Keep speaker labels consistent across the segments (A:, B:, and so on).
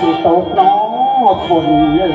A: สิตกน้อฝนเลย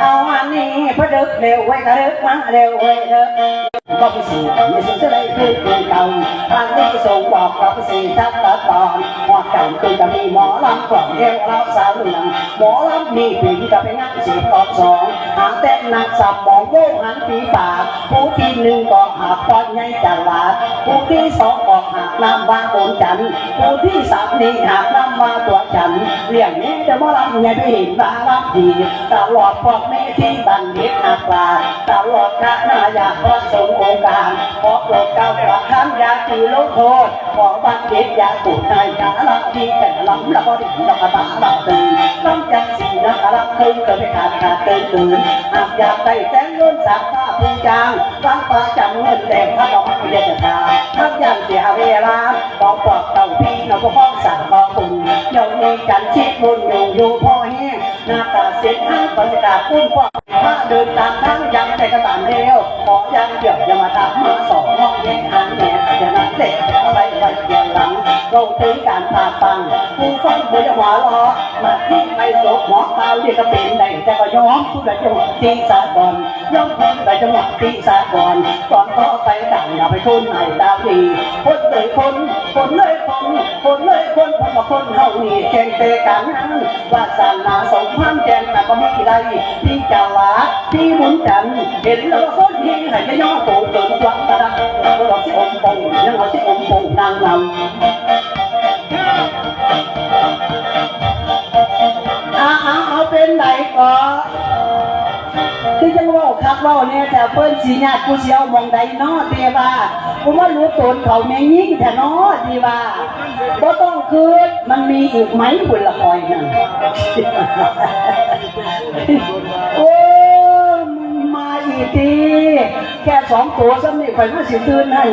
A: เอาอันนี้พระดึกเร็วไว้กระดึกมาเร็วไว้เด้อก็ไปสี่ไม่สิ่งจะได้คือคือเก่าทางที่ส่งบอกเราไปสี่ทักตะตอนหอดเก่าคือจะมีหมอลำกล่อมเอวเราสาวเหลืองหมอลำมีผิงกับไปงานสีตอนสองหางเต้นนักสับมองโยงหันฝีปากผู้ที่หนึ่งก็หาปอนใหญ่จัลาดผู้ที่สองก็หากน้ำว่าโอนจันทร์ผู้ที่สามนี่หากน้ำว่าตัวจันทร์เรื่องนี้จะมาลำไงไปเห็นว่าลำดีตลอดพวกแม่ที่บันเด็กนักปราตลอดคณะอยากพระสงฆ์องค์การขอโปรดเก้าประทานยาคือลงโทษขอบันเด็กอยาปูดนายยาลักที่แต่ลำละบ่ได้ดอกตาลับตื่นต้องจังสีนักลักคืนเกิดไม่ขาดขาดเกินตื่นหากอยากได้แต่เงินสักผ้าพึ่งจางฟังประจำเงินแดงพระดอกพิจารณาทักยันเสียเวลาบอกปอกเต่าพี่เราก็ฟ้องสั่งขอคุณยองเองกันชิดบนอยู่อยู่พ่อแห้งหน้าตาเสียห้างบรรยากาศปุ้นฟ้าถ้าเดินตามทางยังแต่กระตานเร็วขอยังเดี๋ยวย่ามาทำมาสองห้องแย่ ลงเราถึงการพาฟังผู้ฟังบนหัวล้อมาที่ไปโศกหมอเปล่าเดียก็เป็นได้แต่ก็ย้อมผู้ใดจังตีสาก่อนย้อมคนใดจังหวะที่สาก่อนก่อนต่อไปต่างอย่าไปทุนให้ดาวดีคนเลยคนคนเลยคนคนเลยคนคนมาคนเฮานี่เก่งเตะกันนั้นว่าสานาสงพามแจงแต่ก็ไม่ได้ที่จะวาที่หมุนจันเห็นแล้วก็คนที่ให้ไม่ย่อตัวเกินวังกระดับเราที่อมปงยังเราที่อมปงนางลำเอาเอาเอาเป็นไหนก่อนคือจังว่าคักว่าเนี่ยแต่เปิ้นสีญาติกูเสียวมองใดนาะเตียว่ากูว่ารู้ตนเขาแม่งยิ่งแต่นาะดีว่าบ่ต้องคืนมันมีอีกไหมบุญละคอยนั่นโอ้มึงมาอีกทีแค่สองตัวซ้ำนี่ข่อยมาสิตื่นให้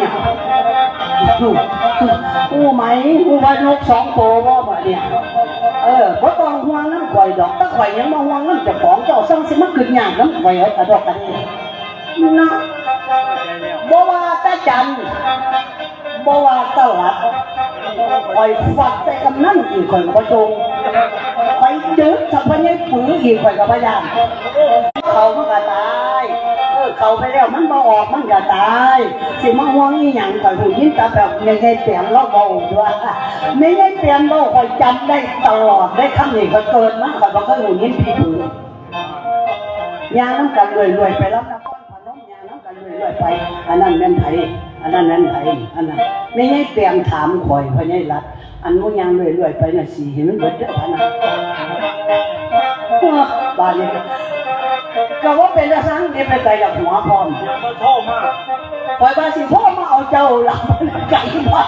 A: เนี่ยอู้ไหมอู้ว่านกสองโตวบ่บ่เนี่ยเออบ่ต้องห่วงน้ำข่อยดอกถ้าข่อยยังมาห่วงน้ำจ้าของเจ้าสั่งสิมาขึ้นยากน้ำข่อยเอาแต่ดอกกันนี่นะบ่ว่าตาจันบ่ว่าตาหลัดข่อยฟัดใส่กำนั่นอีกข่อยก็บ่จงข่อยดึกถ้าพะยังปืออีกข่อยก็บ่ย่านเขามันก็ตา เขาไปแล้วมันบ่ออกมันก็ตาย สิมาห่วงอีหยังข่อยหูยินต่แบบยังไงเปลี่ยนเราเบาด้วยไม่ได้เปลี่ยนเราข่อยจำได้ตลอดได้คำนี้ข่อยเกินมากข่อยบ่เคยหูยินพี่ปือยาน้ำกันรวยๆไปแล้วนะพ่อพน้องยาน้ำกันรวยๆไป อันนั้นแม่นไผอันนั้นแม่นไผอันนั้นไม่ให้เปลี่ยนถามข่อยพะยายรัดอันนู้นยังรวยๆไปน่ะสิเห็นมันเบิดเด้อพะนะบาดนี้ ก็ว่าเป็นละสังนี่ไปไกลกับหัวพร้อม
B: มาโทษมาก
A: ปล่อยบาสิพ่อมาเอาเจ้าหลับไก่บ้า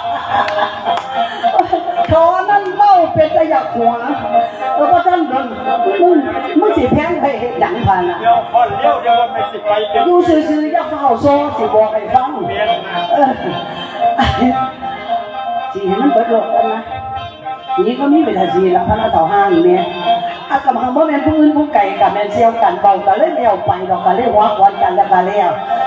A: ขอนั่นเล่าเป็นตะยักหัวเออพระท่านเดินมึงมึงสิแพงไปเห็นหยังพันอะ
B: เดี๋ยวคนเลี้ยวเดี๋ยวมันไม่สิไปเต็ม
A: อยู่ซื่อๆอย่าเฝ้าโซ่สิบอกให้ฟัง
B: เมียนนะ
A: เออสิให้มันเปิดโลกกันนะนี่ก็มีเป็นทาสีละพระนาเต่าห้างเนี่ย อาตมาบ่แม่นผู้อื่นผู้ไก่กับแม่นเชียวกันเบากันเลยเดียวไปดอกกันเลยหัวควันกันแล้วกันแล้วโอ้กับแม่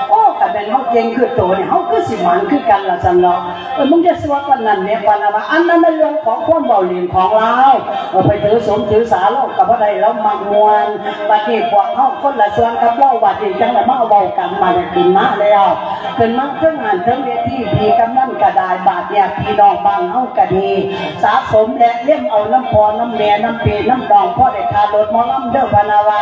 A: นเฮาเก่งคือโตเนี่ยเฮาคือสิหมันคือกันละจังเนาเออมึงจะสวดวันนั้นเนี่ยวันนั้นว่าอันนั้นมันเรื่องของความเบาเหลี่ยมของเราเออไปถือสมถือสาเรากับบ่ได้แล้วมักมวนบัดนี้พวกเฮาคนละส่วนกับเราบัดนี้จังได้มาเว้ากันมาได้กินมาแล้วขึ้นมาเครื่องงานเครื่องเวทีพีกำนั่นก็ได้บาดเนี่ยพี่น้องบางเฮาก็ดีสะสมและเลี่ยมเอาน้ำพอน้ำแม่น้ำปีน้ำดองพ่อได้คารถมอลำเด้อพนาวา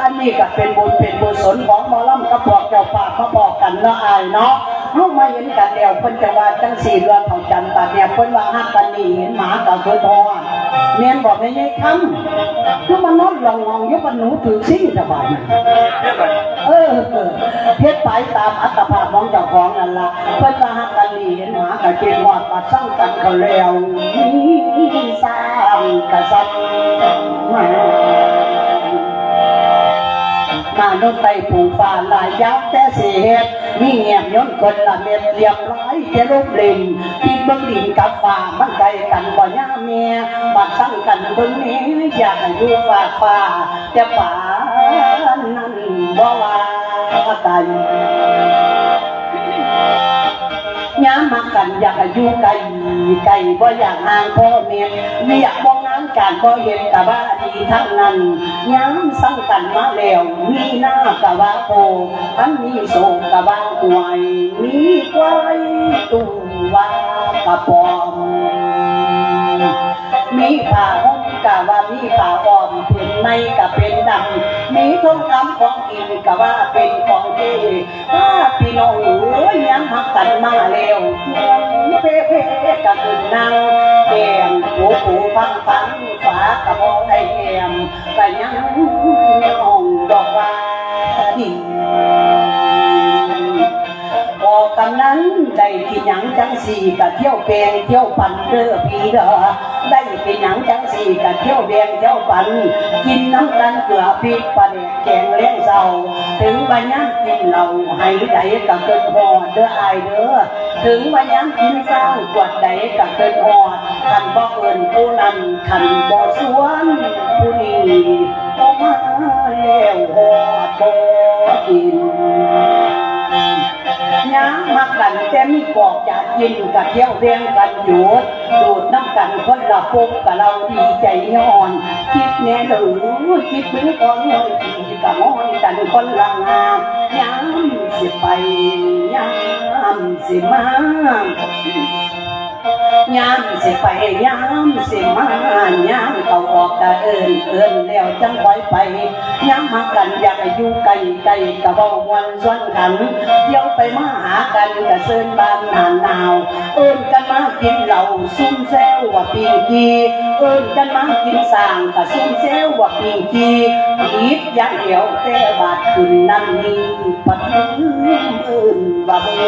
A: อันนี้ก็เป็นบุญเป็นกุศลของมอลำกับพวกเจ้าป่ามาบอกกันเนาะอายเนาะเฮามาเห็นกันแล้วเพิ่นจะว่าจังสี่เรืองของจันตาเนี่ยเพิ่นว่าฮักกันนี่เห็นหมากับคือทอแม่นบอกไม่ใช่คำคือมันนอนหลงงอยู่กับหนูถือสิ่งสบายน่ะ
B: เรียกอะไร
A: เออเฮ็ดไปตามอัตภาพของเจ้าของนั่นละเพิ่นว่าฮักกันนี่เห็นหมากับเจ็ดหอดปัดสั่งกันเขาแล้วสร้างกระสับมามานกไต่ผูกฟ้าลายยักษ์แต่สีเฮ็ด มีเงียบย้นคนละเม็ดเรียบร้อยจะลุกลินที่เบิ่งดินกับฟ้ามันไกลกันบ่ย่าเมียบัดสั่งกันเบิ่งนี้อยากอยู่ฟ้าฟ้าจะป่านั้นบ่ว่ากันกันอยากอายุไกลไกลบ่อยากห่างพ่อเมียเรียกบ่งานการบ่เห็นกะว่าดี ทั้งนั้นย้ำสังกันมาแล้วมีหน้ากะว่าโพอันมีโศกกะว่าหวยมีควายตุงว่ากะปอมมีผ้าห่ม กะว่ามีป่าอ้อมผืนในกะเป็นดำมีทองคำของกินกะว่าเป็นของดีถ้าพี่น้องเอ้ยยังหักกันมาแล้วเพ่เพ่กะขึ้นนั่งแก้มปูปูฟังฟังฝากะบ่ได้แอมกะยังยองดอกว่า บอกำนั้นได้กินหยังจังสี่กะเที่ยวแปลงเที่ยวปันเด้อพี่เด้อได้กินหยังจังสี่กะเที่ยวแบงเที่ยวปัน กินน้ำกันเกลือพริกปลาแดกแกงเลี้ยงเศร้าถึงวันยังกินเหล้าให้ใดกะเกินหอดเด้ออายเด้อถึงวันยังกินสร้ากวดใดกะเกินหอดขันบ่เอินผู้นั้นขันบ่สวนผู้นี้ต้องมาแล้วหอดบ่กิน ย้างมากันแต่มีกอกจากกินกับเที่ยวเรียงกันหยุดดูดน้ำกันคนละฟุบกับเราดีใจย้อน คิดแน่หรือคิดถึงคนน้อยที่กับม้อยกันคนละงามย้ำสิไปย้ำสิมา ยามสิไปยามสิมายามเขาออกกะเอินเอินแล้วจังคอยไปยามมากันอยากอยู่ไกลไกลกะเบาวันส่วนกันเที่ยวไปมาหากันกะเซินบานหนานหนาว เอินกันมากินเหล้าซุ่มแซวว่าปีกีเอินกันมากินสางกะซุ่มแซวว่าปีกีอีดอย่างเดียวแต่บาดขึ้นนั่นนี่ปัดมือเอินว่าเบ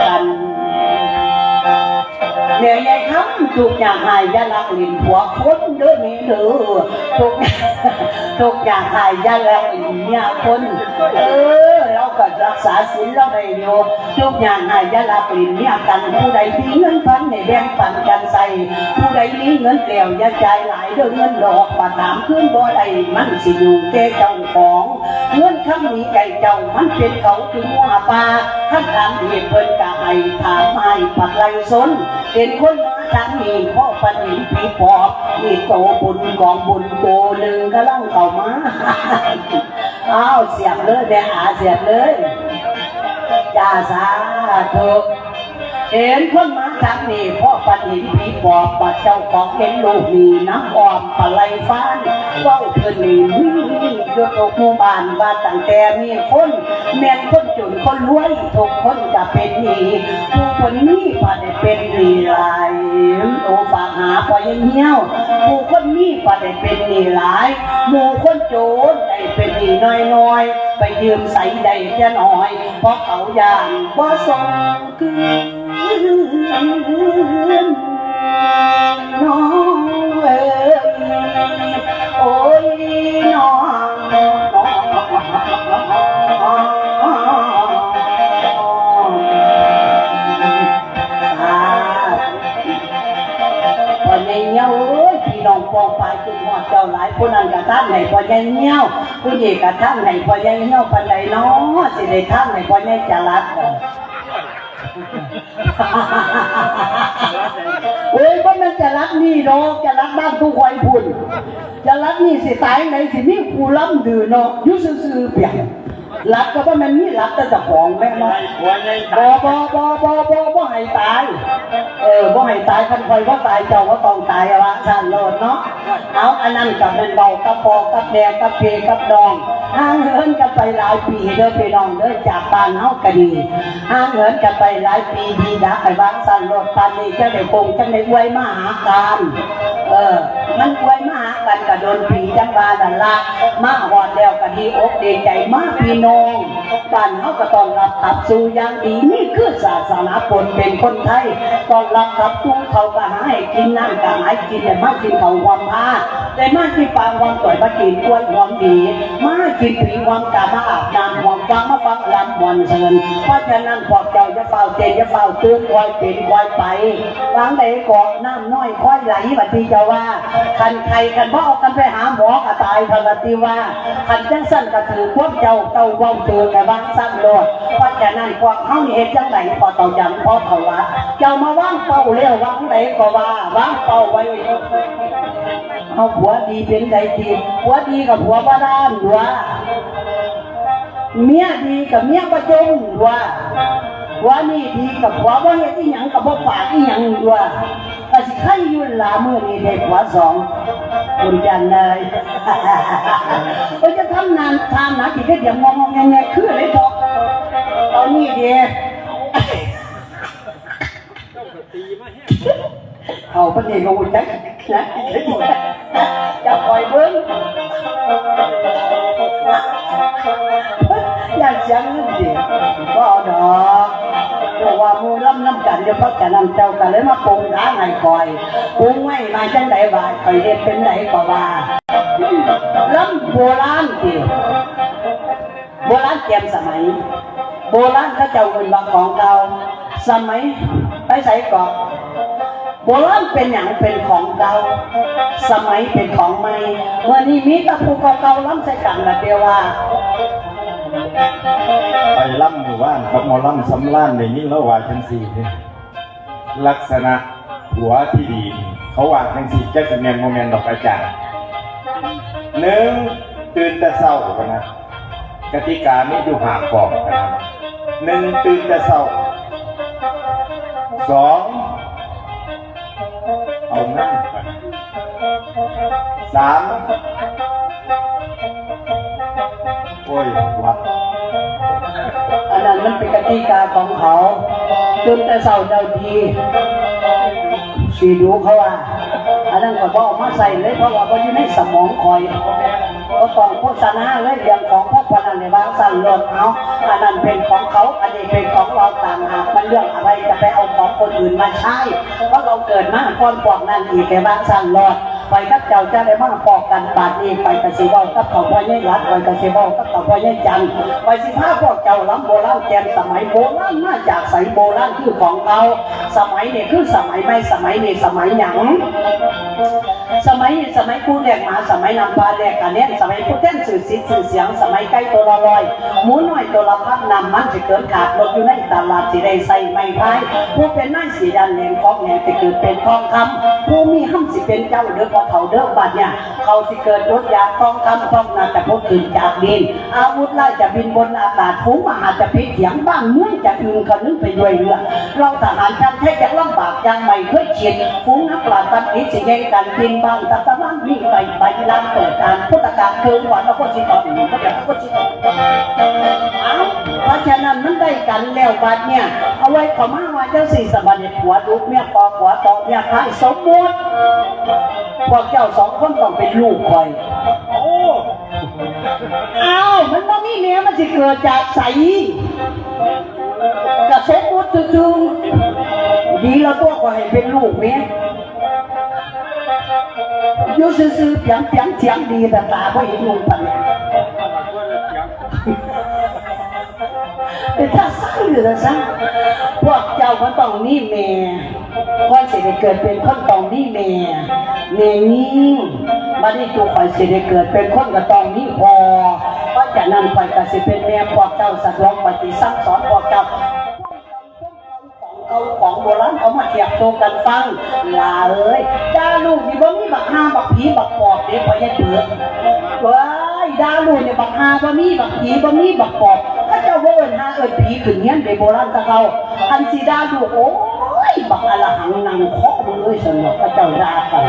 A: กัน เดี๋ยวยายคำทุกอย่างหายยาลักลิ้นหัวคนเด้อนี่เด้อทุกทุกอย่างหายยาลักลิ้นเนี่ยคนเออเรา ก็รักษาศีลเราได้อยู่ทุกอย่างหายยาลักลิ้นเนี่ยกันผู้ใดมีเงินพันในแบ่งปันกันใส่ผู้ใดมีเงินแล้วอย่าจ่ายหลายเด้อเงินหลอกบาถามขึ้นบ่ได้มันสิอยู่แก่เจ้าของเงินคำนี้ไก่เจ้ามันเป็นเขาถึงว่าปลาท่านถามเหตุเพิ่นกะให้ถามให้ปักไรสนเป็นคนมา ทางนี้พ่อปันหินผีปอบนี่โตบุญกองบุญโตหนึ่งก็ลังเข้ามาอ้าวเสียบเลยแดงอาเสียบเลยจ้าสาธุเห็นคนมาทางนี้พ่อ หินผีปอบปัดเจ้าของเห็นลูกนี่น้ำออมปลาไหลฟ้านว้าเพิ่นนี่วิ่งยกอกหมู่บ้านว่าตั้งแต่มีคนแม่นคนจนคนรวยทุกคนจะเป็นหนี้ผู้คนนี้พอได้เป็นหนี้หลายโอฝากหาพอยังเหี้ยวผู้คนนี้พอได้เป็นหนี้หลายหมู่คนโจรได้เป็นหนี้น้อยๆไปยืมใส่ได้แค่น้อยเพราะเขาอย่านบ่ส่งคืน น้องเอ้ยโอ้ยน้องปองไปจุดหอดเจ้าหลายผู้นั้นกระท่านให้พอใหญ่เงี้ยวผู้นี้กระท่านให้พอใหญ่เงี้ยวปันใดนาะสิได้ท่านให้พอใหญ่จะรัด โอ้ยว่ามันจะรักนี่เนาะจะรักบ้านทุกคนพุ่นจะรักนี่สิตายไหนสินี่ครูล้ำดื้อเนาะยุ่ซื่อๆเปียก รักก็ว่ามันนี่รักแต่เจ้าของแม่
B: ใน
A: เนาะ
B: หัวใน
A: บอบอบอบอบอบ่ให้ตาย เออบ่ให้ตายคันคอยว่าตายเจ้าว่าต้องตายอะวะสั่นโลดเนาะ เอาอันนั้นกับเป็นเบากับปอกกับแดงกับเพกับดองห่างเหินกันไปหลายปีเด้อพี่น้องเด้อจากบ้านเฮาก็ดีห่างเหินกันไปหลายปีดีดักไอ้บางสั่นโลดปานนี้จะได้คงจะได้อวยมาหากันเออ มันอวยมาหากันก็โดนผีจังบานั่นละมาหอดแล้วก็ดีอกดีใจมากพี่น้องบ้านเขาก็ต้องรับขับสู่อย่างดีนี่คือศาสนาปนเป็นคนไทยต้องรับขับสู้เขาก็หาให้กินนั่งก็หากินแต่มากินเขาความพา แต่มากินปลาวามต่อยมากินกล้วยความดีมากินผีวามกามาอาบน้ำความฟังมาฟังลำวันเชิญเพราะฉะนั้นพวกเจ้าจะเฝ้าเจนจะเฝ้าตื่นคอยเป็นคอยไปวางใดเกาะน้ำน้อยค่อยไหลบัดทีเจ้าว่าคันใครคันพ่เอากันไปหาหมอก็ตายพนละทีว่าคันจังสั้นก็ถือควบเจ้าเต้าเว้าเจอกันบ้างสั้นโลดเพราะฉะนั้นพวกเฮานี่เฮ็ดจังไดพอเต่าจันพอเท่าว่าเจ้ามาว่างเป้าเร็ววางใดก็ว่าวางเป้าไว้ เฮาผัวดีเป็นใดดีผัวดีกับผัวบ่ด้านหัวเมียดีกับเมียบ่จงหัวผัวนี่ดีกับผัวบ่าเฮ็ดอีหยังกับบ่ปากอีหยังหัวก็สิใครอยู่ลามื้อนี้ได้ผัวสองคุณจันเลยเอ้ยจะทำนานทำนะกี่เดี๋ยวมองมองแงคืออะไรพอตอนนี้เดี เอาประเดี๋ยวกูจักนะจะปล่อยเบิ้งอยากเสียงนั่นสิก็ดอกเพราะว่ามูล้ำน้ำกันจะพักกันน้ำเจ้ากันเลยมาปรุงร้านให้คอยปรุงไว้มาจังไดว่าคอยเรียนเป็นไหนก็ว่าล้ำโบราณสิโบราณเตรียมสมัย โบราณเขาเจ้าเงินบางของเก่าสมัยไปใส่ก่อน โบราณเป็นอย่างเป็นของเก่าสมัยเป็นของใหม่เมื่อนี้มีตะปูเก่าๆล้ำใส่กันแบบเดียวว่า
C: ไปล่ำหมู่บ้านกับหมอล่ำสำล้านในยิ่งแล้วว่าจังสี่นี่ลักษณะหัวที่ดี เขาว่าจังสี่แค่จะแมนโมเมนต์ดอกอาจารย์หนึ่งตื่นแต่เศร้ากันนะกติกาไม่ดูหากบอกนนะหนึ่งตื่นแต่เศร้าสอง เอานั่งสามโอ้ยวัด
A: อันนั้นมันเป็นกติกาของเขาตื่นแต่เช้าเจ้าดีสีดูเขาว่า อันนั้นก็บอกมาใส่เลยเพราะว่าก็อยู่ในสมองคอย ก็ต้องโฆษณาเละเรื่องของพวกพนันในบางสั่นรถเขาอันนั้นเป็นของเขาอันนี้เป็นของเราต่างหากมันเรื่องอะไรจะไปเอาของคนอื่นมาใช้เพราะเราเกิดมาก่อนพวกนั้นอีกแต่บางสั่นรถ ไปกับเจ้าจะได้มาปอกกันปาดนี้ไปกระสิเว้ากับเขาพ่อใหญ่รัดไปกระสิเว้ากับเขาพ่อใหญ่จันไปสิพาพวกเจ้าล้ำโบราณแกนสมัยโบราณมาจากใสโบราณคือของเราสมัยเนี้คือสมัยไม่สมัยเนี้สมัยหยังสมัยสมัยกูแดกหมาสมัยนำพาแดกกันเนี่ยสมัยกูเต้นสื่อสิสื่อเสียงสมัยใกล้ตัวละลอยหมูน้อยตัวละพัดนำมันจะเกิดขาดรถอยู่ในตลาดสิได้ใส่ไม่พายผู้เป็นนายสีดันแหลงของแหงจะเกิดเป็นทองคำผู้มีห้ำสิเป็นเจ้าเด้อพอเท่าเด้อบัดเนี่ยเขาสิเกิดรถยาทองคำทองนาจะพกขึ้นจากดิน อาวุธไล่จะบินบนอากาศฝูงมหาจะพิษเสียงบ้านเมื่อจะอึงขนึงไปด้วยเรือเราทหารชันแท้จะลำบากยังไม่เคยเฉียดฝูงนักปราชญ์ตันอิสิเงกันบินบางตะตะวันวิ่ไปไปลำเปิดการพุทธการเคืองหวานแล้วก็สิตอนนี้ก็จะก็สิตอนเอาเพราะฉะนั้นมันได้กันแล้วบัดเนี่ยเอาไว้ขอมาว่าเจ้าสี่สมบัติผัวลูกเมียปอผัวตองเมียพายสมบูรณพวกเจ้าสองคนต้องเป็นลูกคอย เอามันบ่มีเมียมันสิเกิดจากใสกับสมบูรณ์ซื่อๆดีแล้วตัวก็ให้เป็นลูกเมียอยู่ซื่อๆเปียงเปียงเจียงดีแต่ตาไม่เห็นลุงปั
B: ญญา
A: แต่ถ้าสั่งอยู่แต่สั่งพวกเจ้ามันต้องมีแม่คนสิได้เกิดเป็นคนต้องมีแม่แม่ยิ่งบัดนี้ตัวข่อยสิได้เกิดเป็นคนก็ต้องมีพอเพราะฉะนั้นข่อยก็สิเป็นแม่พวกเจ้าสัตว์ร้องปฏิสั่งสอนพวกเจ้าเอาของโบราณเอามาเทียบโตกันฟังลาเอ้ยดาลูกนี่บ่มีบักฮาบักผีบักปอบเด้พอยังเบิดเว้ยดาลูกนี่ยบักฮาบ่มีบักผีบ่มีบักปอบ เจ้าเอิ้นฮาเอิ้นผีขึ้นเฮียนเด้โบราณตะเกาอันสิดาลูโอ้ยบักอรหังนังเคาะมึงเอ้ยสนอกพระเจ้าด่ากัน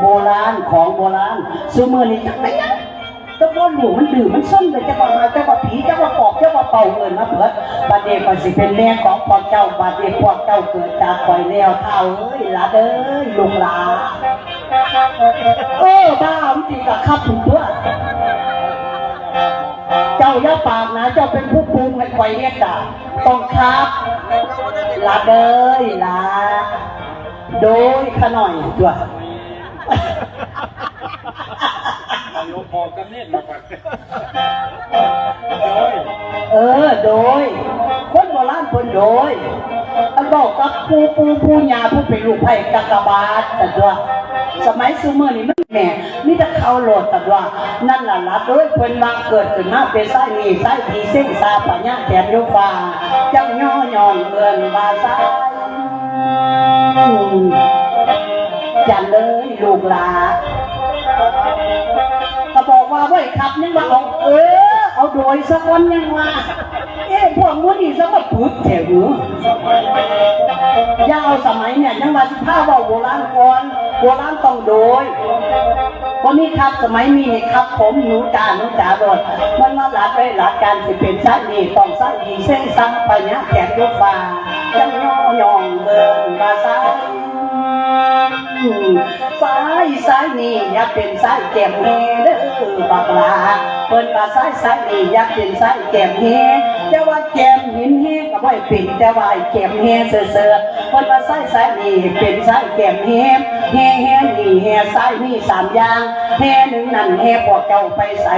A: โบราณของโบราณซุมื้อนี้จักได๋ตะบอนหนูมันดื้อมันซ่อนเลยจะว่าหาจะว่าผีจะว่าปอบจะว่าเป่าเงินมาเบิดบัดนี้ก็สิเป็นแม่ของพ่อเจ้าบัดนี้พวกเจ้าเกิดจากข่อยแล้วเท่าเอ้ยลาเด้อลูกหลาเออบ้ามันสิกะครับถูกตัว เจ้าอย่าปากนะ เจ้าเป็นผู้ปรุงให้ข่อยเรียกจ้ะต้องครับหลาเด้อหลาโดยขะหน่อยตัว
B: หลวงพ่อกันเนตรมาก่อนโอ้ย
A: เออ โดย คนโบราณคนโดยอันบอกกับปูปูปูยาผู้เป็นลูกไผ่กากบาทแต่ตัว สมัยซูเมอร์นี่มัน แม่นี่ถ้าเขาโหลดแต่ว่า นั่นล่ะละโดยเพิ่นมาเกิดขึ้นมาเป็นไส้มีไส้ทีเส้นซาปัญญาแถมโยฟ้าจังย่อย่องเอินบาไส้จันเลยลูกหลาก็บอกว่าไว้ขับยังว่าเอาเออเอาโดยสักวันยังว่าเอ๊ะพวกมื้นี้สักว่าปึกแถวอยู่อย่าเอาสมัยเนี่ยยังมาสิผ้าว่าโบราณก่อน โบราณต้องโดยวันนี้ครับสมัยมีครับผมหนูจ่าหนูจ่าโดมันมาหลัดไปหลัดการสิเป็นชาตินี่ต้องสร้างดีเส้นสังไปเนี่ยแขกยกฟ้าจังย่อยองเดินมาซ้ายสายสายนี่อย่าเป็นสายแก้มเฮเด้อบักลาเปิ้นว่าสายสายนี่อย่าเป็นสายแก้มเฮ แต่ว่าแก้มหินเฮก็บ่ให้เป็นแต่ว่าไอ้แก้มเฮเสือๆเปิ้นว่าสายสายนี่เป็นสายแก้มเฮเฮเฮนี่เฮสายนี่สามอย่างเฮหนึ่งนั่นเฮพวกเจ้าไปใส่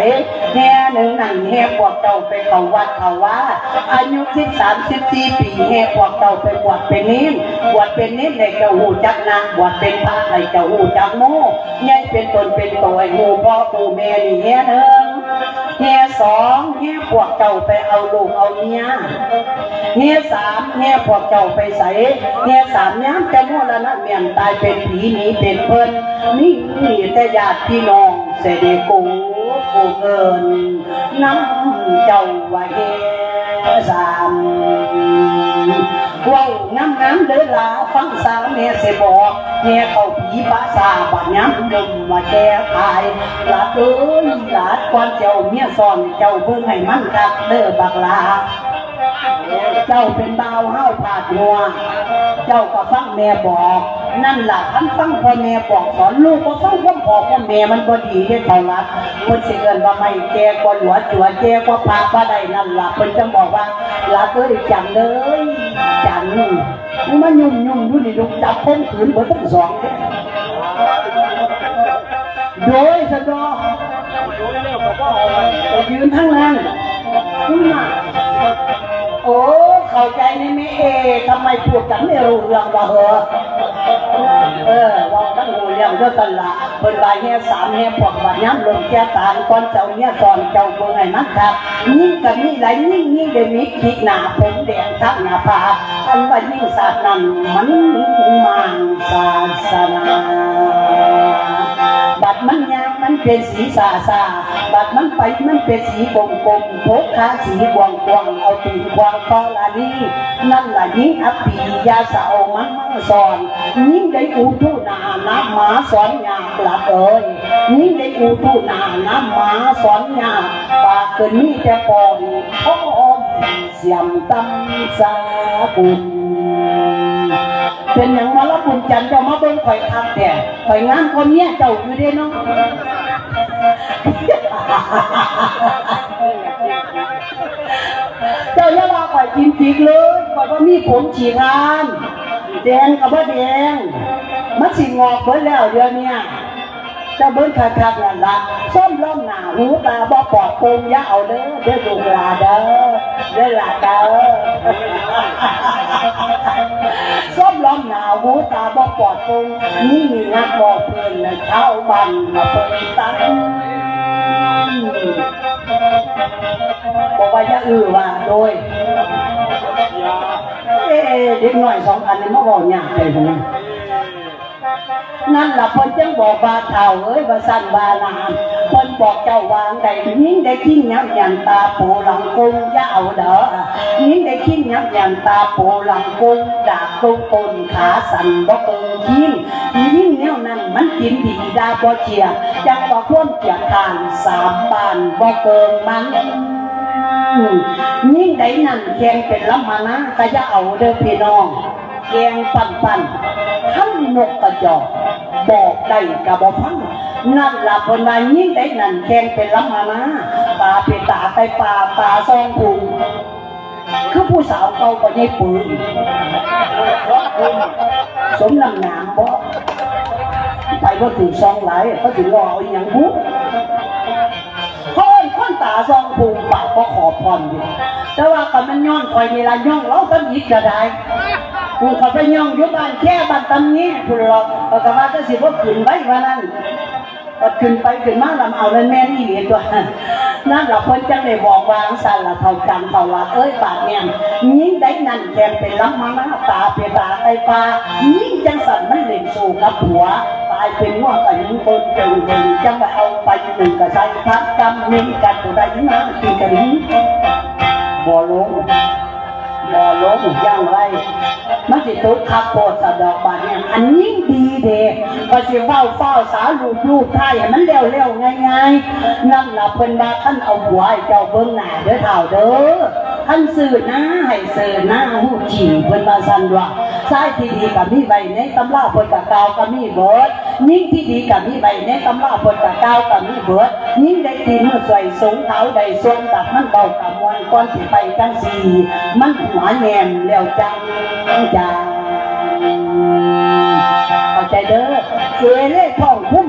A: เฮหนึ่งนั่นเฮพวกเจ้าไปเขาวัดเขาว่าอายุสิบสามสิบสี่ปีเฮพวกเจ้าไปบวชเป็นนินบวชเป็นนินในเจ้าหูจักนางบวชเป็นพระในเจ้าหูจักโมยายเป็นตนเป็นตัวไอ้หูพ่อปู่แม่นี่เฮหนึ่งเเฮสองเฮพวกเจ้าไปเอาลูกเอาเมียเฮียสามเฮียพวกเจ้าไปใส่เฮียสามย้ำจะมั่วละนะเมียนตายเป็นผีหนีเป็นเพิ่นนี่แต่ญาติพี่น้องเสด็จกูกูเกินน้ำเจ้าว่าเฮียสาม ว้าวน้ำน้ำเดือลาฟังสามเฮียเสบอกเฮียเขาผีภาษาบัดย้ำดมว่าแกตายหลาเอ้ยหลาควันเจ้าเมียซ่อนเจ้าเบิ่งให้มันกักเด้อบักลาเจ้าเป็นดาวห้าวผาดงัว เจ้าก็ฟังแม่บอก นั่นล่ะท่านฟังพ่อแม่บอกสอนลูกก็ฟังพ่อพ่อพ่อแม่มันบ่ดีได้เท่ารัดคนสิเอินว่าไม่แก่กว่าหลวจัวแก่กว่าพาบ่ได้นั่นล่ะเพิ่นจะบอกว่าลาเอ้ยจังเลย จังมันยุ่มยุ่มอยู่นี่ลูกจับคมขืนเบิดทั้งสองโดยสะดอ
B: โดยเร็วกับว่าเอาไป
A: ยืนทั้งนั้นนี่มาโอ้เข้าใจนี่ไหมเอทำไมพูดกันไม่รู้เรื่องวะเหรอเออว่าตั้งรู้ เลี้ยงก็ตละเป็นใบแห่สามเฮียพวกบัดย้ำลงแก่ตาก่อนเจ้าเนี่ยก่อนเจ้าเบิ่งไอ้มันครับยิ่งกับนี่ไหลยิ่งยิ่งเดมิดขีดหนาผมแดงทักหน้าผาอันว่ายิ่งศาสนั้นมันมังสาสนา เป็นสีสาสาบัดมันไปมันเป็นสีกลมกลมพกขาสีกวางกวางเอาตีนควางตอลานี่นั่นล่ะยิ่งอัปปียาสาวมันมังสอนยิ่งได้อูทุนาน้ำหมาสอนยาหลับเอ้ยยิ่งได้อูทุนาน้ำหมาสอนยาปากเกินนี่แต่ปอนอ้อมเสียมตำสากุลเป็นอย่างมาล้วคุณจันเจ้ามาเบิ่งข่อยคักแต่ข่อยงานคนเนี้ยเจ้าอยู่เด้เนาะ เจ้าอย่าว่าข่อยกินปีกเลยข่อยว่ามีผมฉีงานแดงกับว่าแดงมันสิงอกเบิดแล้วเดี๋ยวเนี้ยเจ้าเบิ้งคักๆนั่นละส้มล้อมหนาหูตาบ่ปอดโปร่งอย่าเอาเด้อเด้อลูกลาเด้อเด้อลาเด้อส้มล้อมหนาวหูตาบ่ปอดโปร่งนี่นักบอกเพื่อนและชาวบ้านมาเปิดตั้ง บอกว่าจะอื้อว่าโดยเอ๊ะเด็กหน่อยสองอันนี้มาบอกยากเลยใช่ไหมนั่ นล่ะพิ่นจังบอกว่าเท่าเอ้ยว่าสั้นว่าลานพิ่นบอกเจ้าวางได้ยิงได้ขิ้งยับยันตาปูหลังกุ้งยาเอาเด้อยิ่งได้ขิ้งยับยันตาปูหลังกุ้งดาบตุ้งปนขาสั่นบ่เกินขิ้งยิ่งแนวนั้นมันกินดีดาบ่เจียจังบ่ควรเกียทานสามบานบ่เกินมันยิ่งได้นั่นแกงเป็นลำมานะก็จะเอาเด้อพี่น้องแกงปั่นปั่น ขั้นนกกระจอกบอกได้กับบ่ฟังนั่นละเพิ่นายิ่งได้นั่นแกงเป็นลำมานะปลาเป็นตาไตปลาปลาซองพุงคือผู้สาวเก่าก็ยังปืนสมนำหนามบ่ไปบ่ถึงซองหลายเขาถึงรออาอหย่างบุเฮ้ยคนตาซองภูมิปากก็ขอพรอยู่แต่ว่าก็มันย้อนคอยเวลาย่องเราก็ยิดก็ได้ กูเขาไปย่องอยู่บ้านแค่บ้านตำนี้คุณหรอกก็กว่าจะสิว่าขืนไว้ว่านั้นก็ขึ้นไปขึ้นมาลำเอาเลยแม่นี่เหรียญตัวนั่นเราเพิ่นจังได้บอกวางสั่นละเท่าจันเท่าว่าเอ้ยบาดเนี่ยยิ่งได้นั่นแทนเป็นล้ำมาหน้าตาเปียตาไตปลายิ่งจังสั่นมันเล่นสู่กับหัวตายเป็นว่ากันยิ่งคนเก่งเก่งจังไปเอาไปหนึ่งกระใส่พัดกำมีกันตัวใดมาตีกันนี้บ่ลง ลงอย่างไร มันสิตุกขับโปดสะดอกบานเนี่ยอันยิ่งดีเด็กก็สิเฝ้าเฝ้าสาลูกลูกไทยให้มันเร็วเร็วๆง่ายๆนั่นล่ะเพิ่นบาท่านเอาหัวให้เจ้าเบิ่งหน้าเด้อเท่าเด้อท่านสื่อหน้าให้เสื่อหน้าหูฉี่เพิ่นบาสันว่า ใช่ที่ดีกับมีใบในตำราเพิ่นกับกาวกับมีเบิดยิ่งที่ดีกับมีใบในตำราเพิ่นกับกาวกับมีเบิดยิ่งได้ทีมือสวยสูงเท้าได้ส่วนตัดมันเบากับมวลก้อนสิไปจังสีมันหัวแนมแล้วจังจังเข้าใจเด้อเสียเล่ท่องพุ่ม